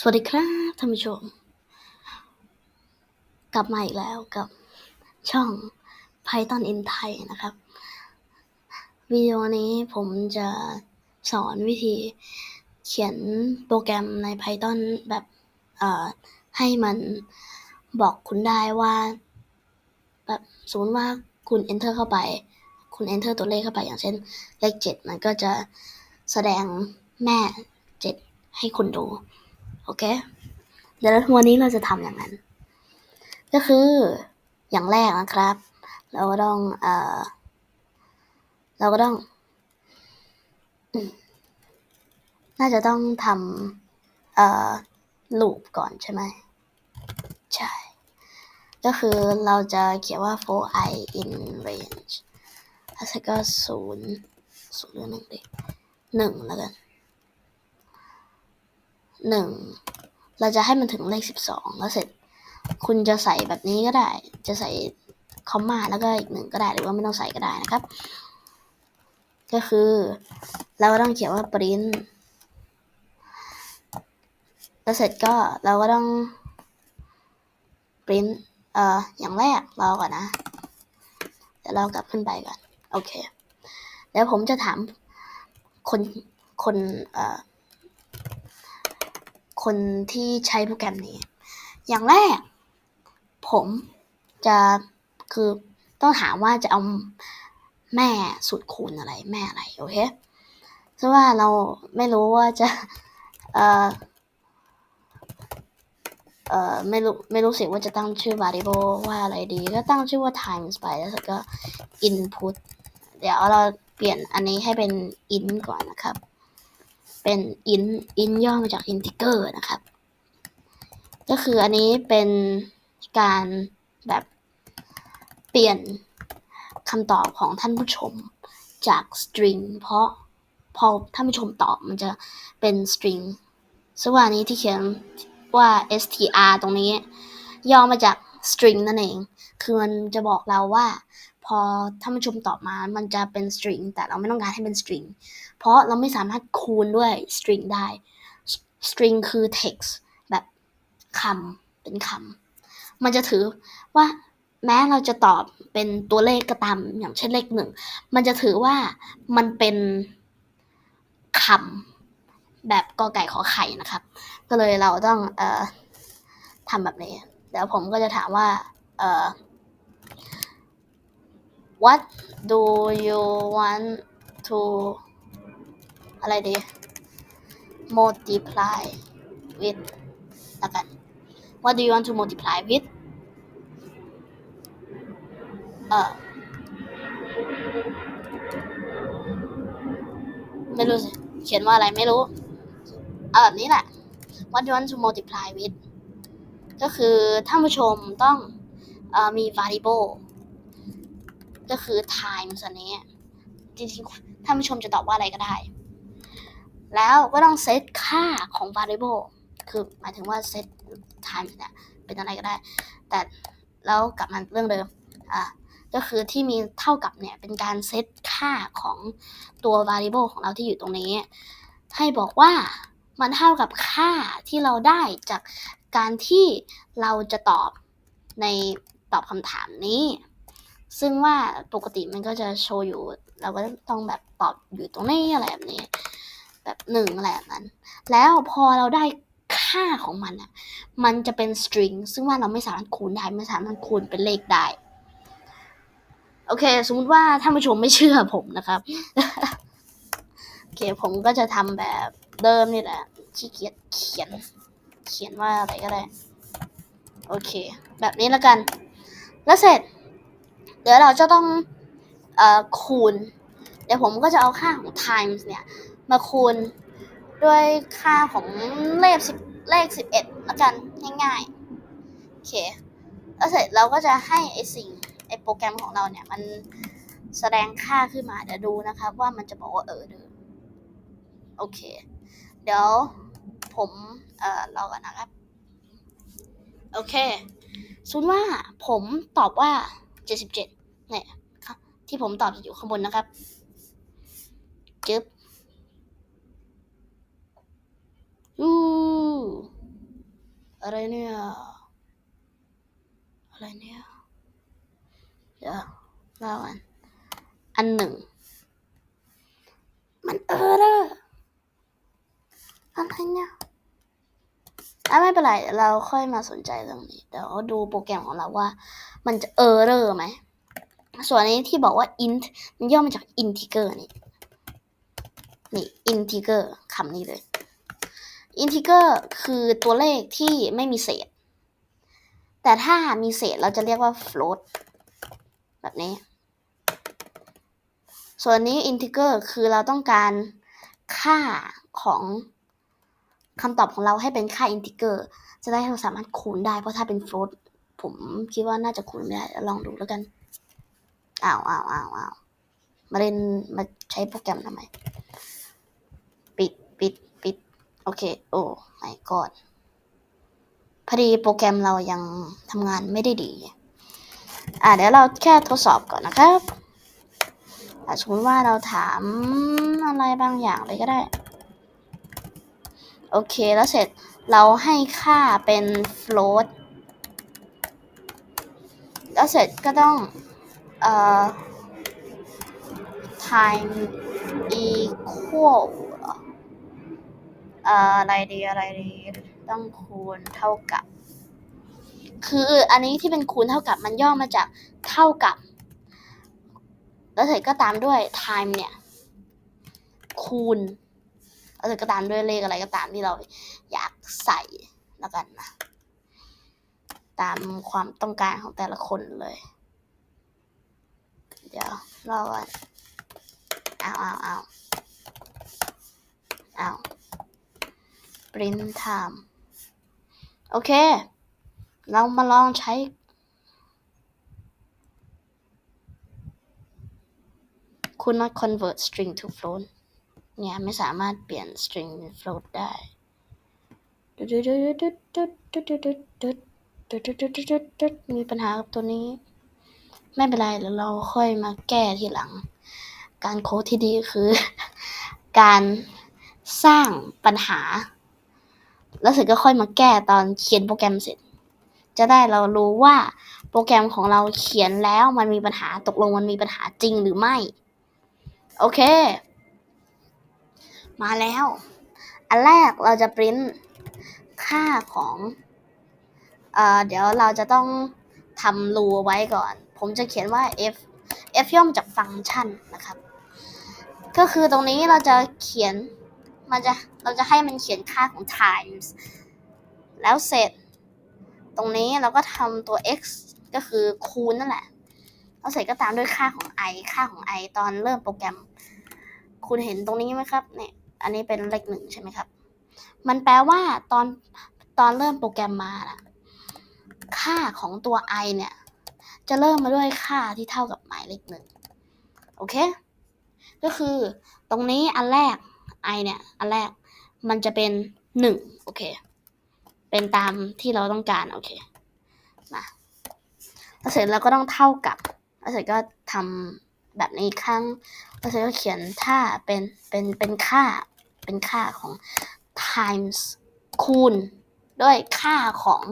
สวัสดีครับท่านผู้ชม กลับมาอีกแล้วกับช่อง Python in Thai นะครับ วิดีโอนี้ผมจะสอนวิธีเขียนโปรแกรมใน Python แบบให้มันบอกคุณได้ว่า แบบสมมติว่าคุณ enter เข้าไป คุณ enter ตัวเลขเข้าไปอย่างเช่นเลข 7 มันก็จะแสดงแม่ 7 ให้คุณดู โอเค เดี๋ยววันนี้เราจะทำอย่างนั้น ก็คืออย่างแรกนะครับ เราก็ต้องเอ่อเราก็ต้อง น่าจะต้องทำเอ่อ loop ก่อนใช่ไหมใช่ ก็คือเราจะเขียนว่า for i in range แล้วเสร็จก็ศูนย์ศูนย์หรือหนึ่งดิหนึ่งแล้วกัน หนึ่งเราจะให้มันถึงเลขสิบสองแล้วเสร็จ คุณจะใส่แบบนี้ก็ได้ จะใส่คอมมาแล้วก็อีกหนึ่งก็ได้หรือว่าไม่ต้องใส่ก็ได้นะครับ ก็คือ เราก็ต้องเขียนว่า print แล้วเสร็จก็เราก็ต้อง print เอ่ออย่างแรกรอก่อนนะเดี๋ยวเรากลับขึ้นไปก่อน โอเค แล้วผมจะถามคนคนเอ่อ คนที่ใช้โปรแกรมนี้ อย่างแรก ผมจะคือต้องถามว่าจะเอาแม่สูตรคูณอะไรแม่อะไรโอเคเพราะว่าเราไม่รู้ว่าจะ เอ่อ เอ่อไม่รู้ไม่รู้สิว่าจะตั้งชื่อ variable ว่าอะไรดี ก็ตั้งชื่อว่า times ไปแล้วก็ input เดี๋ยวเราเปลี่ยนอันนี้ให้เป็น int ก่อนนะครับ เป็น int int ย่อมาจาก integer นะครับ ก็คืออันนี้เป็นการแบบเปลี่ยนคำตอบของท่านผู้ชมจาก string เพราะพอท่านผู้ชมตอบมันจะเป็น string ซึ่งว่าอันนี้ที่เขียนว่า str ตรงนี้ ย่อมาจาก string นั่นเอง คือมันจะบอกเราว่า พอท่านผู้ชมตอบมามันจะเป็น string แต่เราไม่ต้องการให้เป็น string เพราะเราไม่สามารถคูณด้วย string ได้ string คือ text แบบคำเป็นคำมันจะถือว่าแม้เราจะตอบเป็นตัวเลขก็ตามอย่างเช่นเลขหนึ่งมันจะถือว่ามันเป็นคำแบบกอไก่ขอไข่นะครับ ก็เลยเราต้องเอ่อทำแบบนี้ เดี๋ยวผมก็จะถามว่าเอ่อ what do you want to อะไรดี multiply with ล้วกัน what do you want to multiply with เออไม่รู้สิเขียนว่าอะไรไม่รู้ เอาแบบนี้แหละ what do you want to multiply with ก็คือท่านผู้ชมต้องอมี variable ก็คือ times อันนี้ จริงๆ ท่านผู้ชมจะตอบว่าอะไรก็ได้ แล้วก็ต้องเซตค่าของ variable คือหมายถึงว่าเซต time เนี่ยเป็นอะไรก็ได้ แต่แล้วกลับมาเรื่องเดิม อะ ก็คือที่มีเท่ากับเนี่ย เป็นการเซตค่าของตัว variable ของเราที่อยู่ตรงนี้ ให้บอกว่ามันเท่ากับค่าที่เราได้จากการที่เราจะตอบในตอบคำถามนี้ ซึ่งว่าปกติมันก็จะโชว์อยู่ เราก็ต้องแบบตอบอยู่ตรงนี้อะไรแบบนี้ แบบหนึ่งอะไรแบบนั้น แล้วพอเราได้ค่าของมันอะ มันจะเป็น string ซึ่งว่าเราไม่สามารถคูณได้ ไม่สามารถคูณเป็นเลขได้ โอเค สมมติว่าท่านผู้ชมไม่เชื่อผมนะครับโอเค ผมก็จะทำแบบเดิมนี่แหละขี้เกียจเขียน เขียนว่าอะไรก็ได้ โอเค แบบนี้แล้วกัน แล้วเสร็จ ดี๋ยวเราจะต้องเอ่อคูณ เดี๋ยวผมก็จะเอาค่าของ times เนี่ย มาคูณด้วยค่าของเลขสิบเลขสิบเอ็ดแล้วกันง่ายๆโอเคแล้วเสร็จเราก็จะให้ไอสิ่งไอโปรแกรมของเราเนี่ย มันแสดงค่าขึ้นมาเดี๋ยวดูนะครับว่ามันจะบอกว่าเออเดิมโอเค เดี๋ยวผมเอ่อรอก่อนนะครับ โอเคสมมติว่าผมตอบว่าเจ็ดสิบเจ็ด เนี่ยครับที่ผมตอบอยู่ข้างบนนะครับจึ๊บอู้อะไรเนี่ย อะไรเนี่ย เดี๋ยวเล่าอันอันหนึ่ง มันเออเลยอะไรเนี่ยอะไม่เป็นไรเราค่อยมาสนใจตรงนี้ เดี๋ยวดูโปรแกรมของเราว่า มันจะเออเรอร์ไหม ส่วนนี้ที่บอกว่า int มันย่อมาจาก integer นี่นี่ integer คำนี้เลย integer คือตัวเลขที่ไม่มีเศษ แต่ถ้ามีเศษเราจะเรียกว่า float แบบนี้ ส่วนนี้ integer คือเราต้องการค่าของคำตอบของเราให้เป็นค่า integer จะได้เราสามารถคูณได้ เพราะถ้าเป็น float ผมคิดว่าน่าจะคูณไม่ได้เดี๋ยวลองดูแล้วกัน อ้าวอ้าวอ้าวอ้าวมาเล่นมาใช้โปรแกรมทำไม ปิดปิดปิด โอเค โอ้ไม่กอดพอดีโปรแกรมเรายังทำงานไม่ได้ดี อ่าเดี๋ยวเราแค่ทดสอบก่อนนะครับอะสมมติว่าเราถามอะไรบางอย่างเลยก็ได้ โอเคแล้วเสร็จเราให้ค่าเป็น float แล้วเสร็จก็ต้อง เอ่อ time equal เอ่ออะไรดีอะไรดีต้องคูณเท่ากับ คืออันนี้ที่เป็นคูณเท่ากับมันย่อมาจากเท่ากับ แล้วเสร็จก็ตามด้วย time เนี่ย คูณแล้วเสร็จก็ตามด้วยเลขอะไรก็ตามที่เราอยากใส่แล้วกันนะ ตามความต้องการของแต่ละคนเลย เดี๋ยวรอก่อนเอาเอาเอาเอา print time โอเค เรามาลองใช้ คุณ not convert string to float เนี่ย ไม่สามารถเปลี่ยน string เป็น float ได้มีปัญหากับตัวนี้ ไม่เป็นไรเดี๋ยวเราค่อยมาแก้ทีหลัง การโค้ดที่ดีคือ การสร้างปัญหา แล้วเสร็จก็ค่อยมาแก้ตอนเขียนโปรแกรมเสร็จ จะได้เรารู้ว่าโปรแกรมของเราเขียนแล้วมันมีปัญหาตกลงมันมีปัญหาจริงหรือไม่ โอเค มาแล้ว อันแรกเราจะปริ้นค่าของเอ่อเดี๋ยวเราจะต้องทำรูไว้ก่อน ผมจะเขียนว่า f f ย่อมจากฟังก์ชันนะครับ ก็คือตรงนี้เราจะเขียนมันจะเราจะให้มันเขียนค่าของ times แล้วเสร็จ ตรงนี้เราก็ทำตัว x ก็คือคูณนั่นแหละแล้วเสร็จก็ตามด้วยค่าของ i ค่าของ i ตอนเริ่มโปรแกรม คุณเห็นตรงนี้ไหมครับเนี่ยอันนี้เป็นเลขหนึ่งใช่ไหมครับ มันแปลว่าตอนตอนเริ่มโปรแกรมมานะค่าของตัว i เนี่ย จะเริ่มมาด้วยค่าที่เท่ากับหมายเลขหนึ่งโอเค ก็คือตรงนี้อันแรก i เนี่ย อันแรกมันจะเป็นหนึ่งโอเค เป็นตามที่เราต้องการ โอเค มาแล้วเสร็จเราก็ต้องเท่ากับแล้วเสร็จก็ทำแบบนี้อีกครั้งแล้วเสร็จก็เขียนท่าเป็นเป็นเป็นค่าเป็นค่าของ times คูณด้วยค่าของ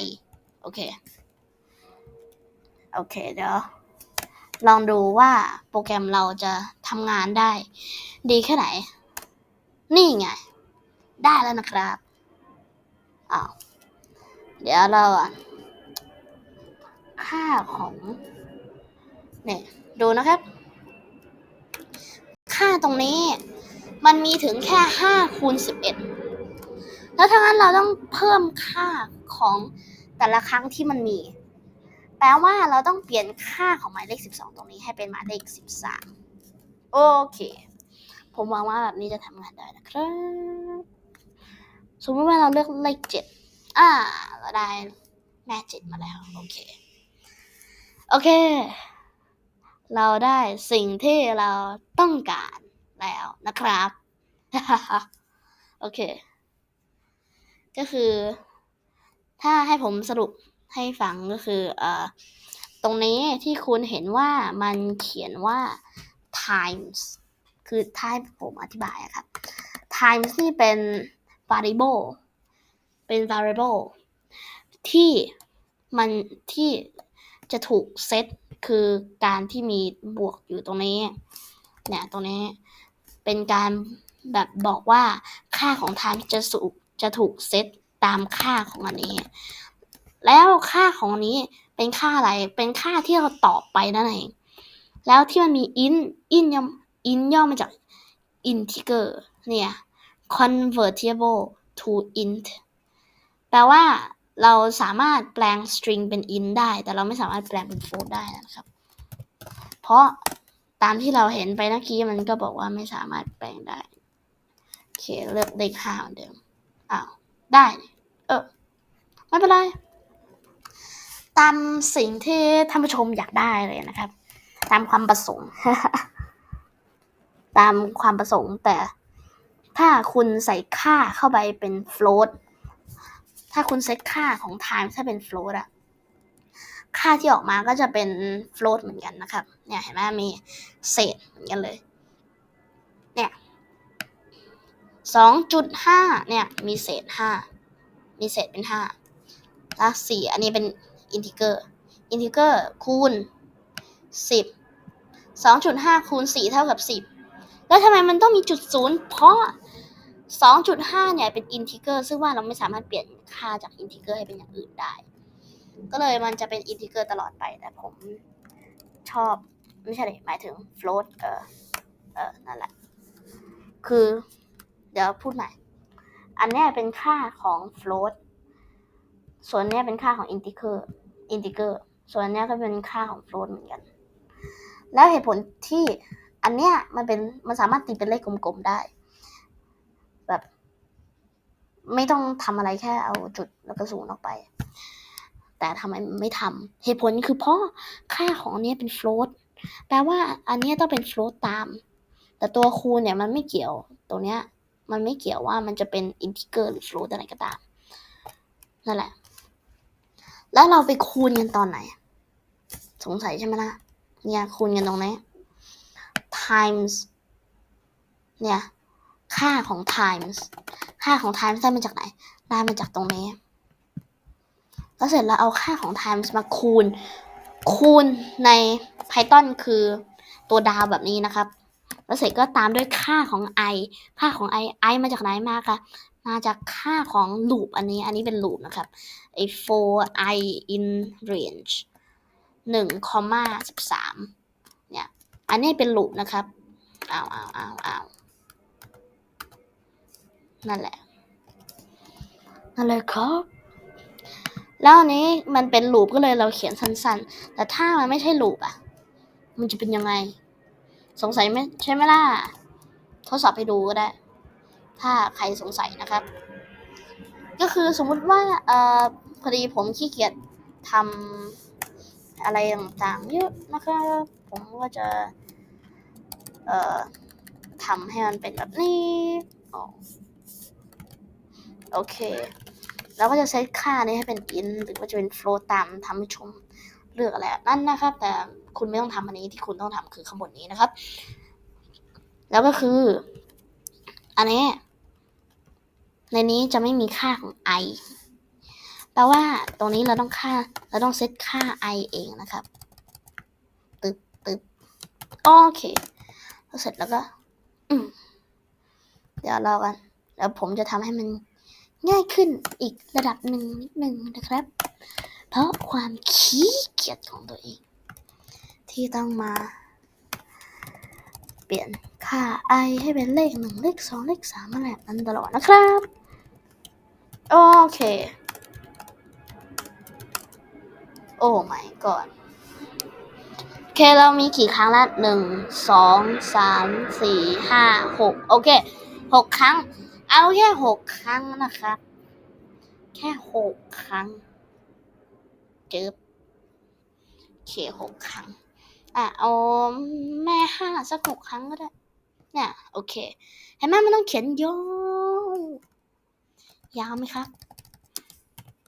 i โอเค โอเคเดี๋ยวลองดูว่าโปรแกรมเราจะทำงานได้ ดีแค่ไหน นี่ไง ได้แล้วนะครับอ้าวเดี๋ยวเราค่าของเนี่ยดูนะครับ ค่าตรงนี้มันมีถึงแค่ห้าคูณสิบเอ็ดแล้วทั้งนั้นเราต้องเพิ่มค่าของแต่ละครั้งที่มันมี แปลว่าเราต้องเปลี่ยนค่าของหมายเลข 12 ตรงนี้ให้เป็นหมายเลข 13 โอเค ผมหวังว่าแบบนี้จะทำงานได้นะครับ สมมติว่าเราเลือกเลข 7 อ่า เราได้แม่ 7 มาแล้ว โอเค โอเค เราได้สิ่งที่เราต้องการแล้วนะครับ โอเค ก็คือ ถ้าให้ผมสรุป ให้ฟังก็คือเอ่อตรงนี้ที่คุณเห็นว่ามันเขียนว่า times คือถ้าให้ผมอธิบายอะครับ times นี่เป็น variable เป็น variable ที่มันที่จะถูกเซตคือการที่มีบวกอยู่ตรงนี้ เนี่ยตรงนี้เป็นการแบบบอกว่าค่าของ time จะสูจะถูกเซตตามค่าของอันนี้ แล้วค่าของนี้เป็นค่าอะไร เป็นค่าที่เราตอบไปนั่นเอง แล้วที่มันมี int int ย่อม int ย่อมาจาก integer เนี่ย convertible to int แปลว่าเราสามารถแปลง string เป็น int ได้ แต่เราไม่สามารถแปลงเป็น float ได้นะครับ เพราะตามที่เราเห็นไปเมื่อกี้มันก็บอกว่าไม่สามารถแปลงได้ โอเค เลือกเลขห้าเหมือนเดิม อ้าว ได้ เออ ไม่เป็นไร ตามสิ่งที่ท่านผู้ชมอยากได้เลยนะครับ ตามความประสงค์ ตามความประสงค์ แต่ถ้าคุณใส่ค่าเข้าไปเป็น float ถ้าคุณเซตค่าของ time ถ้าเป็น float อะค่าที่ออกมาก็จะเป็น float เหมือนกันนะครับ เนี่ยเห็นไหมมีเศษเหมือนกันเลย เนี่ยสองจุดห้าเนี่ย มีเศษห้ามีเศษเป็นห้าแล้วสี่อันนี้เป็น integer integer คูณสิบสองจุดห้าคูณสี่เท่ากับสิบแล้วทำไมมันต้องมีจุดศูนย์เพราะสองจุดห้าเนี่ยเป็น integer ซึ่งว่าเราไม่สามารถเปลี่ยนค่าจาก integer ให้เป็นอย่างอื่นได้ ก็เลยมันจะเป็น integer ตลอดไป แต่ผมชอบ ไม่ใช่เลยหมายถึง float เออเออนั่นแหละ คือ เดี๋ยวพูดใหม่ อันนี้เป็นค่าของ float ส่วนนี้เป็นค่าของ integer integer ส่วนอั อินเนี้ยก็เป็นค่าของ float เหมือนกัน แล้วเหตุผลที่อันเนี้ยมันเป็นมันสามารถตีเป็นเลขกลมๆได้ แบบ ไม่ต้องทำอะไรแค่เอาจุดแล้วก็ศูนย์ออกไป แต่ทำไมไม่ทำเหตุผลคือเพราะค่าของอันเนี้ยเป็น float แปลว่าอันเนี้ยต้องเป็น float ตาม แต่ตัวคูณเนี่ยมันไม่เกี่ยวตรงเนี้ยมันไม่เกี่ยวว่ามันจะเป็น integer หรือ float อะไรก็ตามนั่นแหละ แล้วเราไปคูณกันตอนไหน สงสัยใช่ไหมล่ะเนี่ยคูณกันตรงไหน times เนี่ยค่าของ times ค่าของ times ได้มาจากไหน ได้มาจากตรงนี้ แล้วเสร็จแล้วเอาค่าของ times มาคูณ คูณใน Python คือตัวดาวแบบนี้นะครับ แล้วเสร็จก็ตามด้วยค่าของ i ค่าของ i i มาจากไหนมาคะ มาจากค่าของ loop อันนี้ อันนี้เป็น loop นะครับไอ้ for i in range หนึ่งคอมมาสิบสามเนี่ย อันนี้เป็น loop นะครับอ้าวอ้าวอ้าวอ้าวนั่นแหละ นั่นเลยครับแล้วอันนี้มันเป็น loop ก็เลยเราเขียนสั้นๆ แต่ถ้ามันไม่ใช่ loop อะ มันจะเป็นยังไง สงสัยไหมใช่ไหมล่ะ ทดสอบให้ดูก็ได้ ถ้าใครสงสัยนะครับ ก็คือสมมุติว่าเอ่อพอดีผมขี้เกียจทำอะไรต่างๆเยอะนะครับ ผมก็จะเอ่อทำให้มันเป็นแบบนี้โอเคแล้วก็จะเซตค่านี้ให้เป็น int หรือว่าจะเป็น float ตามทำให้ชมเลือกอะไรนั่นนะครับ แต่คุณไม่ต้องทำอันนี้ที่คุณต้องทำคือข้างบนนี้นะครับ แล้วก็คือ อันนี้ ในนี้จะไม่มีค่าของ i แปลว่าตรงนี้เราต้องค่า เราต้องเซตค่า i เองนะครับ ตึบตึบโอเคแล้วเสร็จแล้วก็เดี๋ยวรอกัน แล้วผมจะทำให้มันง่ายขึ้นอีกระดับหนึ่งนิดหนึ่งนะครับ เพราะความขี้เกียจของตัวเอง ที่ต้องมา เปลี่ยนค่า i ให้เป็นเลขหนึ่งเลขสองเลขสามอะไรแบบนั้นตลอดนะครับ โอเค โอ้ my god โอเคเรามีกี่ครั้งแล้วหนึ่งสองสามสี่ห้าหกโอเคหกครั้ง เอาแค่หกครั้งนะครับ แค่หกครั้งเจอโอเคหกครั้ง อะเอาแม่ห้าสักหกครั้งก็ได้เนี่ยโอเคเห็นไหมมันต้องเขียนยาว ยาวไหมครับ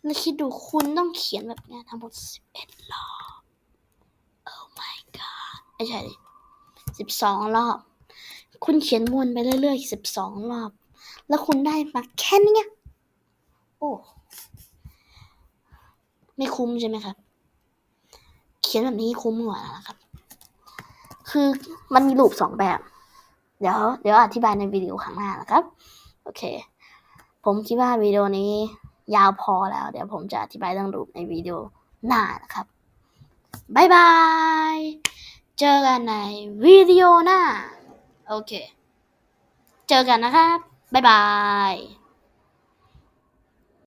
แล้วคิดดูคุณต้องเขียนแบบเนี้ยทั้งหมดสิบเอ็ดรอบ Oh my god ไม่ใช่สิบสองรอบ คุณเขียนวนไปเรื่อยๆสิบสองรอบ แล้วคุณได้มาแค่เนี้ยอ้ ไม่คุ้มใช่ไหมครับ เขียนแบบนี้คุ้มกว่านะครับ คือมันมีรูปสองแบบ เดี๋ยว เดี๋ยวอธิบายในวิดีโอข้างหน้านะครับ โอเค ผมคิดว่าวิดีโอนี้ยาวพอแล้ว เดี๋ยวผมจะอธิบายเรื่องรูปในวิดีโอหน้านะครับบายบาย เจอกันในวิดีโอหน้า โอเค เจอกันนะครับบายบาย